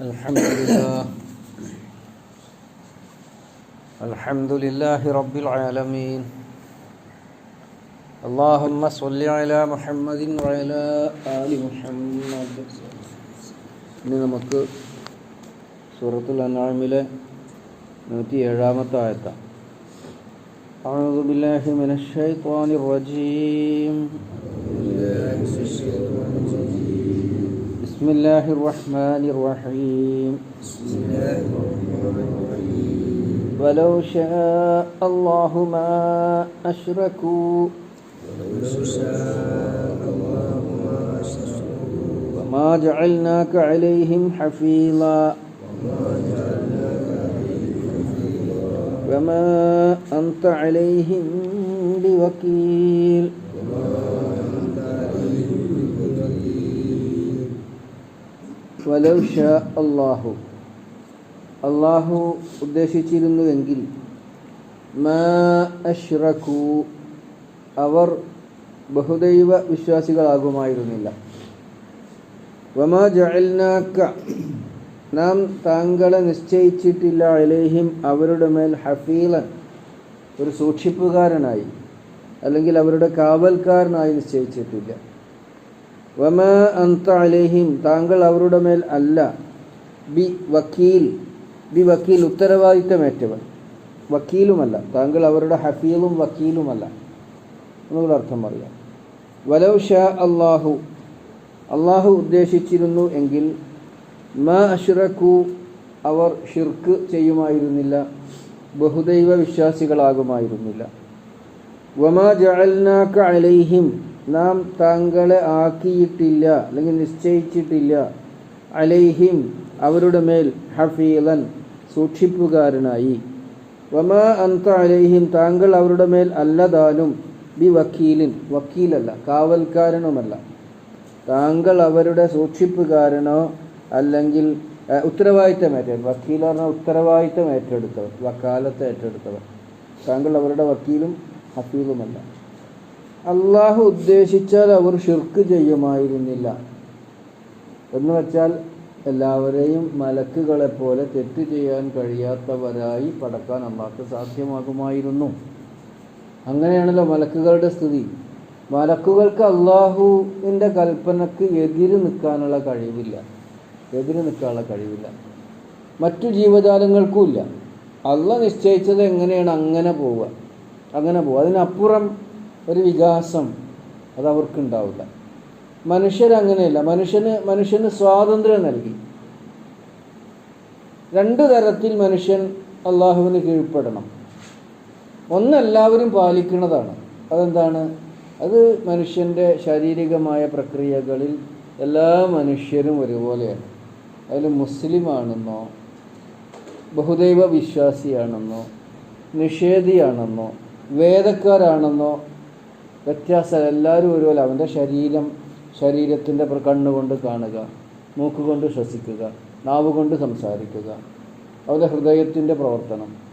الحمد لله الحمد لله رب العالمين اللهم صل على محمد وعلى آل محمد ഇനി നമുക്ക് സൂറത്തുൽ അനാമിലെ നൂറ്റി ഏഴാമത്തെ ആയത്താണ് أعوذ بالله من الشيطان الرجيم بسم الله الرحمن الرحيم. بسم الله الرحمن الرحيم ولو شاء الله ما أشركوا. ولو شاء الله ما أشركوا وما جعلناك عليهم حفيظا وما جعلناك عليهم حفيظا. وما أنت عليهم بوكيل. വലൗ അള്ളാഹു അള്ളാഹു ഉദ്ദേശിച്ചിരുന്നുവെങ്കിൽ മാ അവർ ബഹുദൈവ വിശ്വാസികളാകുമായിരുന്നില്ല. നാം താങ്കളെ നിശ്ചയിച്ചിട്ടില്ല അലേഹിം അവരുടെ മേൽ ഹഫീലൻ ഒരു സൂക്ഷിപ്പുകാരനായി അല്ലെങ്കിൽ അവരുടെ കാവൽക്കാരനായി നിശ്ചയിച്ചിട്ടില്ല. വമ അന്ത അലേഹിം താങ്കൾ അവരുടെ മേൽ അല്ല. ബി വക്കീൽ ബി വക്കീൽ ഉത്തരവാദിത്തമേറ്റവൻ. വക്കീലുമല്ല താങ്കൾ അവരുടെ ഹഫീലും വക്കീലുമല്ല. എന്നുള്ള അർത്ഥം പറയാം. വലൗ ഷാ അള്ളാഹു അള്ളാഹു ഉദ്ദേശിച്ചിരുന്നു എങ്കിൽ മ അഷ്റഖു അവർ ഷിർക്ക് ചെയ്യുമായിരുന്നില്ല. ബഹുദൈവ വിശ്വാസികളാകുമായിരുന്നില്ല. വമാ ജഅൽനാക അലൈഹിം. നാം താങ്കളെ ആക്കിയിട്ടില്ല അല്ലെങ്കിൽ നിശ്ചയിച്ചിട്ടില്ല. അലൈഹിം അവരുടെ മേൽ ഹഫീലൻ സൂക്ഷിപ്പുകാരനായി. വമാ അന്ത അലൈഹിം താങ്കൾ അവരുടെ മേൽ അല്ലതാനും ബി വക്കീലിൻ വക്കീലല്ല കാവൽക്കാരനുമല്ല. താങ്കൾ അവരുടെ സൂക്ഷിപ്പുകാരനോ അല്ലെങ്കിൽ ഉത്തരവാദിത്തം ഏറ്റെടുത്തവർ വക്കീൽ പറഞ്ഞാൽ ഉത്തരവാദിത്തം ഏറ്റെടുത്തവർ വക്കാലത്ത് ഏറ്റെടുത്തവർ. താങ്കൾ അവരുടെ വക്കീലും ഹഫീലുമല്ല അള്ളാഹു ഉദ്ദേശിച്ചാൽ അവർ ഷിർക്ക് ചെയ്യുമായിരുന്നില്ല. എന്ന് വെച്ചാൽ എല്ലാവരെയും മലക്കുകളെ പോലെ തെറ്റ് ചെയ്യാൻ കഴിയാത്തവരായി പടക്കാൻ അള്ളാഹ്ക്ക് സാധ്യമാകുമായിരുന്നു. അങ്ങനെയാണല്ലോ മലക്കുകളുടെ സ്ഥിതി. മലക്കുകൾക്ക് അള്ളാഹുവിന്റെ കൽപ്പനക്ക് എതിര് നിൽക്കാനുള്ള കഴിവില്ല. എതിര് നിൽക്കാനുള്ള കഴിവില്ല. മറ്റു ജീവജാലങ്ങൾക്കും ഇല്ല. അള്ള നിശ്ചയിച്ചത് എങ്ങനെയാണ്? അങ്ങനെ പോവുക. അങ്ങനെ പോകും. അതിനപ്പുറം ഒരു വികാസം അത് അവർക്കുണ്ടാവില്ല. മനുഷ്യരങ്ങനെയല്ല. മനുഷ്യന് മനുഷ്യന് സ്വാതന്ത്ര്യം നൽകി. രണ്ട് തരത്തിൽ മനുഷ്യൻ അള്ളാഹുവിന് കീഴ്പ്പെടണം. ഒന്ന് എല്ലാവരും പാലിക്കുന്നതാണ്. അതെന്താണ്? അത് മനുഷ്യന്റെ ശാരീരികമായ പ്രക്രിയകളിൽ എല്ലാ മനുഷ്യരും ഒരുപോലെയാണ്. അതിൽ മുസ്ലിമാണെന്നോ ബഹുദൈവ വിശ്വാസിയാണെന്നോ നിഷേധിയാണെന്നോ വേദക്കാരാണെന്നോ വ്യത്യാസം എല്ലാവരും ഒരുപോലെ. അവന്റെ ശരീരം ശരീരത്തിന്റെ കണ്ണുകൊണ്ട് കാണുക മൂക്കുകൊണ്ട് ശ്വസിക്കുക നാവ് കൊണ്ട് സംസാരിക്കുക. അവന്റെ ഹൃദയത്തിന്റെ പ്രവർത്തനം.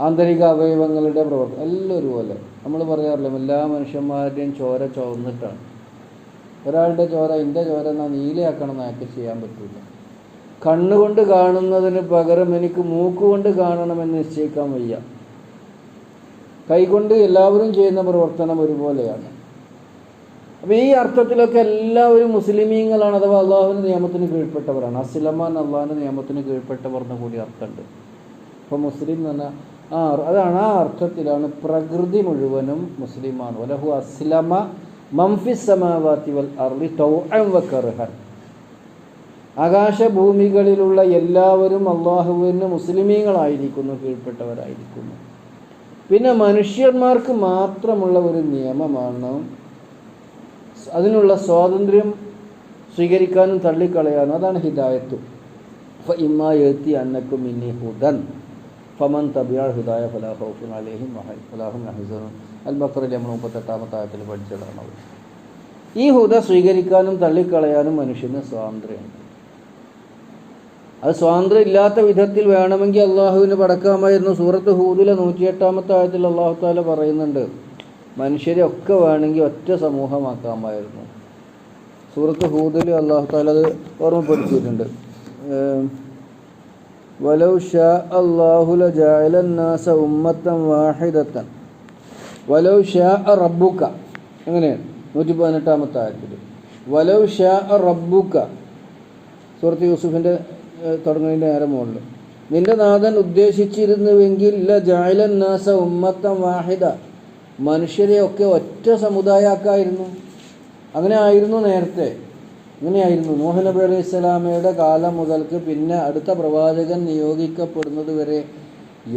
ആന്തരിക അവയവങ്ങളുടെ പ്രവർത്തനം. എല്ലാം ഒരുപോലെ. നമ്മൾ പറയാറില്ല എല്ലാ മനുഷ്യന്മാരുടെയും ചോര ചോർന്നിട്ടാണ് ഒരാളുടെ ചോര എന്റെ ചോര എന്നാൽ നീലയാക്കണം എന്നൊക്കെ ചെയ്യാൻ പറ്റില്ല കണ്ണുകൊണ്ട് കാണുന്നതിന് പകരം എനിക്ക് മൂക്കുകൊണ്ട് കാണണമെന്ന് നിശ്ചയിക്കാൻ വയ്യ. കൈകൊണ്ട് എല്ലാവരും ചെയ്യുന്ന പ്രവർത്തനം ഒരുപോലെയാണ്. അപ്പോൾ ഈ അർത്ഥത്തിലൊക്കെ എല്ലാവരും മുസ്ലിമീങ്ങളാണ് അഥവാ അള്ളാഹുവിന്റെ നിയമത്തിന് കീഴ്പ്പെട്ടവരാണ്. അസ്ലമാൻ അള്ളാഹിന്റെ നിയമത്തിന് കീഴ്പ്പെട്ടവർ എന്ന് കൂടി അർത്ഥമുണ്ട്. അപ്പോൾ മുസ്ലിം എന്ന് ആ അതാണ് ആ അർത്ഥത്തിലാണ് പ്രകൃതി മുഴുവനും മുസ്ലിമാണ്. ഒലഹു അസ്ലമ മംഫിസമാവാത്തി വൽ അർലി തൗഅം ആകാശഭൂമികളിലുള്ള എല്ലാവരും അള്ളാഹുവിന് മുസ്ലിമീങ്ങളായിരിക്കുന്നു കീഴ്പ്പെട്ടവരായിരിക്കുന്നു. പിന്നെ മനുഷ്യന്മാർക്ക് മാത്രമുള്ള ഒരു നിയമമാണ് അതിനുള്ള സ്വാതന്ത്ര്യം സ്വീകരിക്കാനും തള്ളിക്കളയാനും. അതാണ് ഹിദായത്ത്. ഫ ഇമ്മാ എത്തി അന്നക്കും ഇനി ഹുദൻ. ഫമൻ തബിയാൾ ഹുദായ ഫലാഹുഫുൻ അലേഹിം ഫലാഹും ഹസനും അൽ ബക്കറിൽ നമ്മൾ മുപ്പത്തെട്ടാമത്തെ ആയത്തിൽ പഠിച്ചതാണ്. അവർ ഈ ഹുദ സ്വീകരിക്കാനും തള്ളിക്കളയാനും മനുഷ്യന് സ്വാതന്ത്ര്യമുണ്ട്. അത് സ്വാതന്ത്ര്യം ഇല്ലാത്ത വിധത്തിൽ വേണമെങ്കിൽ അള്ളാഹുവിന് പടക്കാമായിരുന്നു സൂറത്ത് ഹൂദിലെ നൂറ്റിയെട്ടാമത്തെ ആയത്തിൽ അള്ളാഹു താല പറയുന്നുണ്ട് മനുഷ്യരെ ഒക്കെ വേണമെങ്കിൽ ഒറ്റ സമൂഹമാക്കാമായിരുന്നു സൂറത്ത് ഹൂദിൽ അള്ളാഹു താല അത് ഓർമ്മപ്പെടുത്തിയിട്ടുണ്ട് ഏം, വലൗ ഷാ അല്ലാഹു ലജഅല الناس ഉമ്മത്തൻ വാഹിദത്തൻ വലൗ ഷാ റബ്ബുക എങ്ങനെയാണ് നൂറ്റി പതിനെട്ടാമത്തെ ആയത്തിൽ വലൗ ഷാ റബ്ബുക സൂറത്ത് യൂസുഫിൻ്റെ തുടങ്ങുന്നതിന്റെ നേരെ മുകളിൽ. നിന്റെ നാഥൻ ഉദ്ദേശിച്ചിരുന്നുവെങ്കിൽ ല ജായലൻ നാസ ഉമ്മത്തൻ വാഹിദ. മനുഷ്യരെ ഒക്കെ ഒറ്റ സമുദായമാക്കായിരുന്നു അങ്ങനെ ആയിരുന്നു നേരത്തെ. അങ്ങനെയായിരുന്നു. മോഹൻ നബി അലൈഹി സ്വലാമയുടെ കാലം മുതൽക്ക് പിന്നെ അടുത്ത പ്രവാചകൻ നിയോഗിക്കപ്പെടുന്നത് വരെ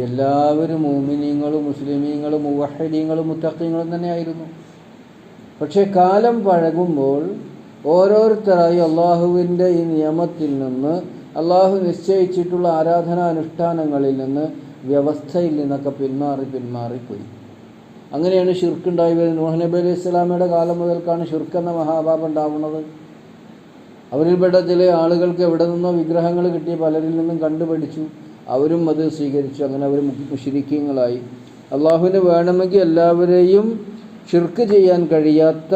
എല്ലാവരും മോമിനീങ്ങളും മുസ്ലിമീങ്ങളും മുവഹദീങ്ങളും മുത്തഖീങ്ങളും തന്നെയായിരുന്നു. പക്ഷേ കാലം പഴകുമ്പോൾ ഓരോരുത്തരായി അള്ളാഹുവിന്റെ ഈ നിയമത്തിൽ നിന്ന് അള്ളാഹു നിശ്ചയിച്ചിട്ടുള്ള ആരാധനാനുഷ്ഠാനങ്ങളിൽ നിന്ന് വ്യവസ്ഥയിൽ നിന്നൊക്കെ പിന്മാറി പിന്മാറിപ്പോയി അങ്ങനെയാണ് ഷിർക്കുണ്ടായി വരുന്നത് മോഹനബി നബി അലൈഹി സ്വലാമയുടെ കാലം മുതൽക്കാണ് ഷിർക്ക് എന്ന മഹാപാപം ഉണ്ടാവുന്നത്. അവരിൽപ്പെട്ട ചില ആളുകൾക്ക് എവിടെ നിന്നോ വിഗ്രഹങ്ങൾ കിട്ടിയ പലരിൽ നിന്നും കണ്ടുപഠിച്ചു അവരും അത് സ്വീകരിച്ചു. അങ്ങനെ അവർ മുഷിരിക്കങ്ങളായി അള്ളാഹുവിന് വേണമെങ്കിൽ എല്ലാവരെയും ഷിർക്ക് ചെയ്യാൻ കഴിയാത്ത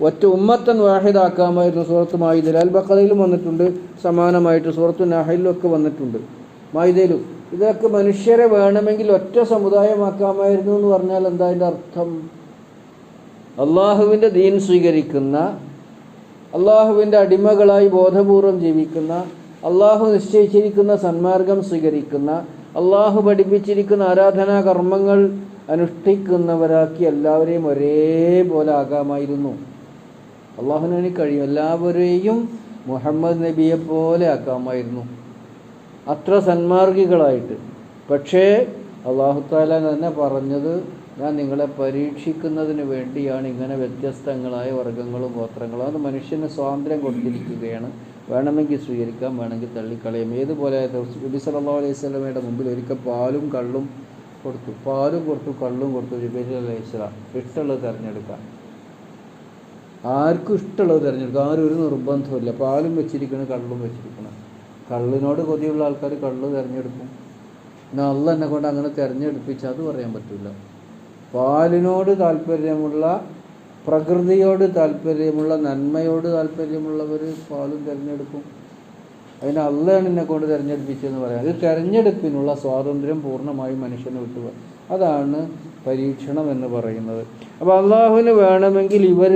ഒറ്റ ഉമ്മത്തൻ വാഹിദാക്കാമായിരുന്നു സൂറത്ത് മായിദയിൽ അൽ ബക്കറയിലും വന്നിട്ടുണ്ട്. സമാനമായിട്ട് സൂറത്ത് നഹയിലും ഒക്കെ വന്നിട്ടുണ്ട്. മായിദയിലും ഇതൊക്കെ മനുഷ്യരെ വേണമെങ്കിൽ ഒറ്റ സമുദായമാക്കാമായിരുന്നു എന്ന് പറഞ്ഞാൽ എന്താ അതിന്റെ അർത്ഥം? അള്ളാഹുവിന്റെ ദീൻ സ്വീകരിക്കുന്ന അള്ളാഹുവിന്റെ അടിമകളായി ബോധപൂർവം ജീവിക്കുന്ന അള്ളാഹു നിശ്ചയിച്ചിരിക്കുന്ന സന്മാർഗം സ്വീകരിക്കുന്ന അള്ളാഹു പഠിപ്പിച്ചിരിക്കുന്ന ആരാധനാ കർമ്മങ്ങൾ അനുഷ്ഠിക്കുന്നവരാക്കി എല്ലാവരെയും ഒരേപോലെ ആകാമായിരുന്നു അള്ളാഹുവിന് കഴിയും. എല്ലാവരെയും മുഹമ്മദ് നബിയെ പോലെ ആക്കാമായിരുന്നു. അത്ര സന്മാർഗികളായിട്ട്. പക്ഷേ അള്ളാഹുത്താല തന്നെ പറഞ്ഞത് ഞാൻ നിങ്ങളെ പരീക്ഷിക്കുന്നതിന് വേണ്ടിയാണ് ഇങ്ങനെ വ്യത്യസ്തങ്ങളായ വർഗങ്ങളും ഗോത്രങ്ങളും. അത് മനുഷ്യന് സ്വാതന്ത്ര്യം കൊടുത്തിരിക്കുകയാണ്. വേണമെങ്കിൽ സ്വീകരിക്കാം വേണമെങ്കിൽ തള്ളിക്കളയാം. ഏതുപോലെ നബി സല്ലാ അലൈഹി സ്വലമയുടെ മുമ്പിൽ ഒരിക്കൽ പാലും കള്ളും കൊടുത്തു. പാലും കൊടുത്തു കള്ളും കൊടുത്തു ജിബേരി അലൈഹി സ്വലാം. ഇഷ്ടമുള്ളത് തിരഞ്ഞെടുക്കാം. ആർക്കും ഇഷ്ടമുള്ളത് തിരഞ്ഞെടുക്കുക ആരും ഒരു നിർബന്ധമില്ല പാലും വെച്ചിരിക്കണം കള്ളും വെച്ചിരിക്കണം. കള്ളിനോട് കൊതിയുള്ള ആൾക്കാർ കള്ള് തിരഞ്ഞെടുക്കും. എന്നാൽ അല്ല എന്നെ കൊണ്ട് അങ്ങനെ തിരഞ്ഞെടുപ്പിച്ച അത് പറയാൻ പറ്റില്ല പാലിനോട് താല്പര്യമുള്ള പ്രകൃതിയോട് താല്പര്യമുള്ള നന്മയോട് താല്പര്യമുള്ളവർ പാലും തിരഞ്ഞെടുക്കും. അതിന് അള്ളയാണ് എന്നെ കൊണ്ട് തിരഞ്ഞെടുപ്പിച്ചതെന്ന് പറയാം. അത് തിരഞ്ഞെടുപ്പിനുള്ള സ്വാതന്ത്ര്യം പൂർണമായും മനുഷ്യനെ വിട്ടു അതാണ് പരീക്ഷണം എന്ന് പറയുന്നത്. അപ്പോൾ അള്ളാഹുവിന് വേണമെങ്കിൽ ഇവർ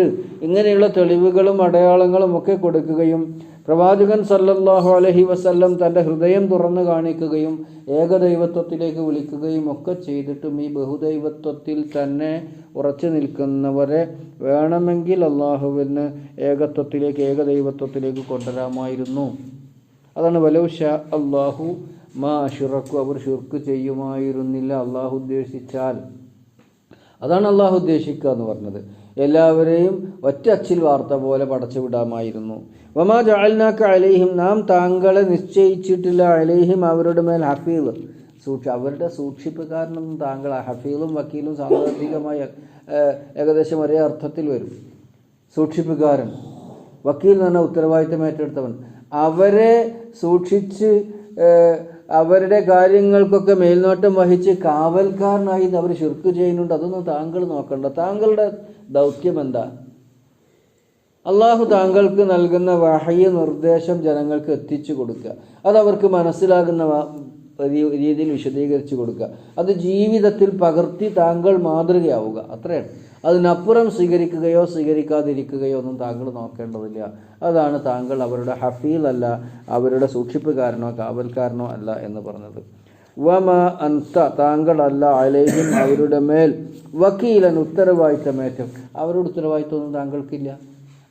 ഇങ്ങനെയുള്ള തെളിവുകളും അടയാളങ്ങളും ഒക്കെ കൊടുക്കുകയും പ്രവാചകൻ സല്ലല്ലാഹു അലഹി വസല്ലം തന്റെ ഹൃദയം തുറന്നു കാണിക്കുകയും ഏകദൈവത്വത്തിലേക്ക് വിളിക്കുകയും ഒക്കെ ചെയ്തിട്ടും ഈ ബഹുദൈവത്വത്തിൽ തന്നെ ഉറച്ചു നിൽക്കുന്നവരെ വേണമെങ്കിൽ അള്ളാഹുവിന് ഏകത്വത്തിലേക്ക് ഏകദൈവത്വത്തിലേക്ക് കൊണ്ടുവരാമായിരുന്നു. അതാണ് വലൗഷ അള്ളാഹു മാ ഷിറക്കു അവർ ഷിർക്ക് ചെയ്യുമായിരുന്നില്ല. അള്ളാഹു ഉദ്ദേശിച്ചാൽ അതാണ് അള്ളാഹു ഉദ്ദേശിക്കുക എന്ന് പറഞ്ഞത്. എല്ലാവരെയും ഒറ്റ അച്ചിൽ വാർത്ത പോലെ പടച്ചു വിടാമായിരുന്നു. വമാ ജാൽനാക്ക അലൈഹിം നാം താങ്കളെ നിശ്ചയിച്ചിട്ടില്ല. അലൈഹിം അവരുടെ മേൽ ഹഫീദ് സൂക്ഷ അവരുടെ സൂക്ഷിപ്പുകാരനൊന്നും താങ്കൾ ഹഫീലും വക്കീലും സാമ്പത്തികമായ ഏകദേശം ഒരേ അർത്ഥത്തിൽ വരും. സൂക്ഷിപ്പുകാരൻ വക്കീൽ എന്ന് പറഞ്ഞാൽ ഉത്തരവാദിത്തം ഏറ്റെടുത്തവൻ. അവരെ സൂക്ഷിച്ച് അവരുടെ കാര്യങ്ങൾക്കൊക്കെ മേൽനോട്ടം വഹിച്ച് കാവൽക്കാരനായി അവർ ശുർക്ക് ചെയ്യുന്നുണ്ട്. അതൊന്നും താങ്കൾ നോക്കണ്ട. താങ്കളുടെ ദൗത്യം എന്താ? അള്ളാഹു താങ്കൾക്ക് നൽകുന്ന വഹയ നിർദ്ദേശം ജനങ്ങൾക്ക് എത്തിച്ചു കൊടുക്കുക. അത് അവർക്ക് മനസ്സിലാകുന്ന രീതിയിൽ വിശദീകരിച്ചു കൊടുക്കുക. അത് ജീവിതത്തിൽ പകർത്തി താങ്കൾ മാതൃകയാവുക. അത്രയാണ്. അതിനപ്പുറം സ്വീകരിക്കുകയോ സ്വീകരിക്കാതിരിക്കുകയോ ഒന്നും താങ്കൾ നോക്കേണ്ടതില്ല. അതാണ് താങ്കൾ അവരുടെ ഹഫീലല്ല അവരുടെ സൂക്ഷിപ്പുകാരനോ കാവൽക്കാരനോ അല്ല എന്ന് പറഞ്ഞത്. വമ അൻത താങ്കളല്ല അലേഹിം അവരുടെ മേൽ. വക്കീലൻ ഉത്തരവാദിത്തമേറ്റം അവരുടെ ഉത്തരവാദിത്തമൊന്നും താങ്കൾക്കില്ല.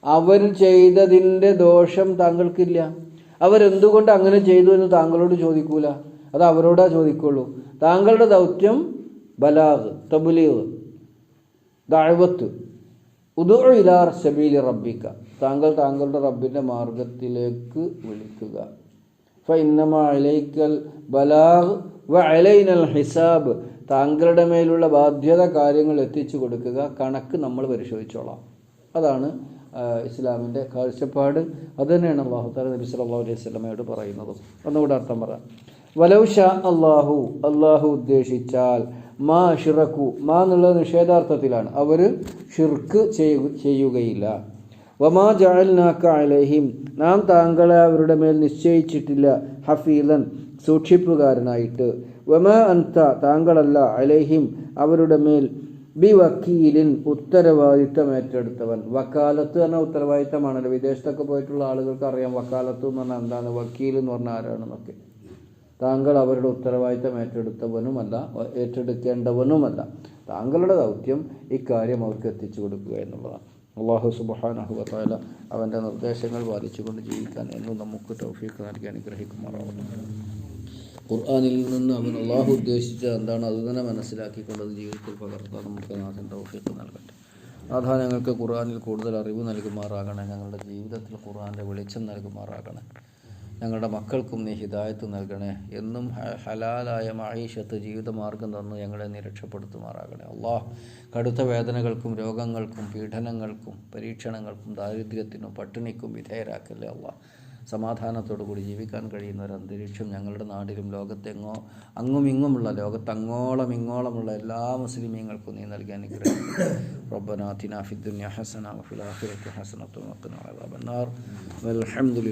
അവർ ചെയ്തതിന്റെ ദോഷം താങ്കൾക്കില്ല. അവരെന്തുകൊണ്ട് അങ്ങനെ ചെയ്തു എന്ന് താങ്കളോട് ചോദിക്കൂല? അത് അവരോടാ ചോദിക്കുള്ളൂ. താങ്കളുടെ ദൗത്യം ബലാഗ് തബുലീഗ് ദഅവത്ത്. ഉദുഴിലാർ ഷബീലി റബ്ബിക്ക താങ്കൾ താങ്കളുടെ റബ്ബിന്റെ മാർഗത്തിലേക്ക് വിളിക്കുക. അലൈക്കൽ ബലാഗ് വ അലൈനൽ ഹിസാബ്. താങ്കളുടെ മേലുള്ള ബാധ്യത കാര്യങ്ങൾ എത്തിച്ചു കൊടുക്കുക. കണക്ക് നമ്മൾ പരിശോധിച്ചോളാം. അതാണ് ഇസ്ലാമിന്റെ കാഴ്ചപ്പാട്. അത് തന്നെയാണ് അള്ളാഹു താല നബി സല്ലല്ലാഹു അലൈഹി സ്വലമയോട് പറയുന്നത്. ഒന്നുകൂടെ അർത്ഥം പറയാം. വലൗ ഷാ അള്ളാഹു അള്ളാഹു ഉദ്ദേശിച്ചാൽ മാ ഷിറക്കു മാ എന്നുള്ളത് നിഷേധാർത്ഥത്തിലാണ്. അവർ ഷിർക്ക് ചെയ്യു ചെയ്യുകയില്ല. വമാ ജഅൽനാക അലഹിം നാം താങ്കളെ അവരുടെ മേൽ നിശ്ചയിച്ചിട്ടില്ല ഹഫീലൻ സൂക്ഷിപ്പുകാരനായിട്ട്. വമാ അൻത താങ്കളല്ല അലഹിം അവരുടെ മേൽ ബി വക്കീലിൻ ഉത്തരവാദിത്തം ഏറ്റെടുത്തവൻ. വക്കാലത്ത് എന്ന ഉത്തരവാദിത്തമാണല്ലോ. വിദേശത്തൊക്കെ പോയിട്ടുള്ള ആളുകൾക്ക് അറിയാം വക്കാലത്ത് എന്ന് പറഞ്ഞാൽ എന്താണ്? വക്കീൽ എന്ന് പറഞ്ഞാൽ ആരാണെന്നൊക്കെ. താങ്കൾ അവരുടെ ഉത്തരവാദിത്തം ഏറ്റെടുത്തവനുമല്ല ഏറ്റെടുക്കേണ്ടവനുമല്ല. താങ്കളുടെ ദൗത്യം ഇക്കാര്യം അവർക്ക് എത്തിച്ചു കൊടുക്കുക എന്നുള്ളതാണ്. അള്ളാഹു വത്താല അവന്റെ നിർദ്ദേശങ്ങൾ പാലിച്ചുകൊണ്ട് ജീവിക്കാൻ എന്നും നമുക്ക് തൗഫീഖ് നൽകി അനുഗ്രഹിക്കുമാറാവുന്നു ഖുർആാനിൽ നിന്ന് അവൻ അള്ളാഹു ഉദ്ദേശിച്ച എന്താണ് അത് തന്നെ മനസ്സിലാക്കിക്കൊണ്ടത് ജീവിതത്തിൽ പകർത്താൻ നമുക്ക് നാഥൻ തൗഫീഖ് നൽകട്ടെ. നാഥ ഞങ്ങൾക്ക് ഖുർആാനിൽ കൂടുതൽ അറിവ് നൽകുമാറാകണേ ഞങ്ങളുടെ ജീവിതത്തിൽ ഖുർആാന്റെ വെളിച്ചം നൽകുമാറാകണേ. ഞങ്ങളുടെ മക്കൾക്കും നീ ഹിദായത്ത് നൽകണേ. എന്നും ഹലാലായ മഹീഷത്ത് ജീവിതമാർഗം തന്നു ഞങ്ങളെ നീ രക്ഷപ്പെടുത്തുമാറാകണേ. അള്ളാഹ് കടുത്ത വേദനകൾക്കും രോഗങ്ങൾക്കും പീഡനങ്ങൾക്കും പരീക്ഷണങ്ങൾക്കും ദാരിദ്ര്യത്തിനും പട്ടിണിക്കും വിധേയരാക്കല്ലേ അള്ളാഹ്. സമാധാനത്തോടു കൂടി ജീവിക്കാൻ കഴിയുന്ന ഒരു അന്തരീക്ഷം ഞങ്ങളുടെ നാട്ടിലും ലോകത്തെങ്ങോ അങ്ങും ഇങ്ങുമുള്ള ലോകത്തങ്ങോളം ഇങ്ങോളമുള്ള എല്ലാ മുസ്ലിമീങ്ങൾക്കും നീ നൽകി അനുഗ്രഹം. ഹസന ഹസനത്തും വൽഹംദുലില്ലാഹി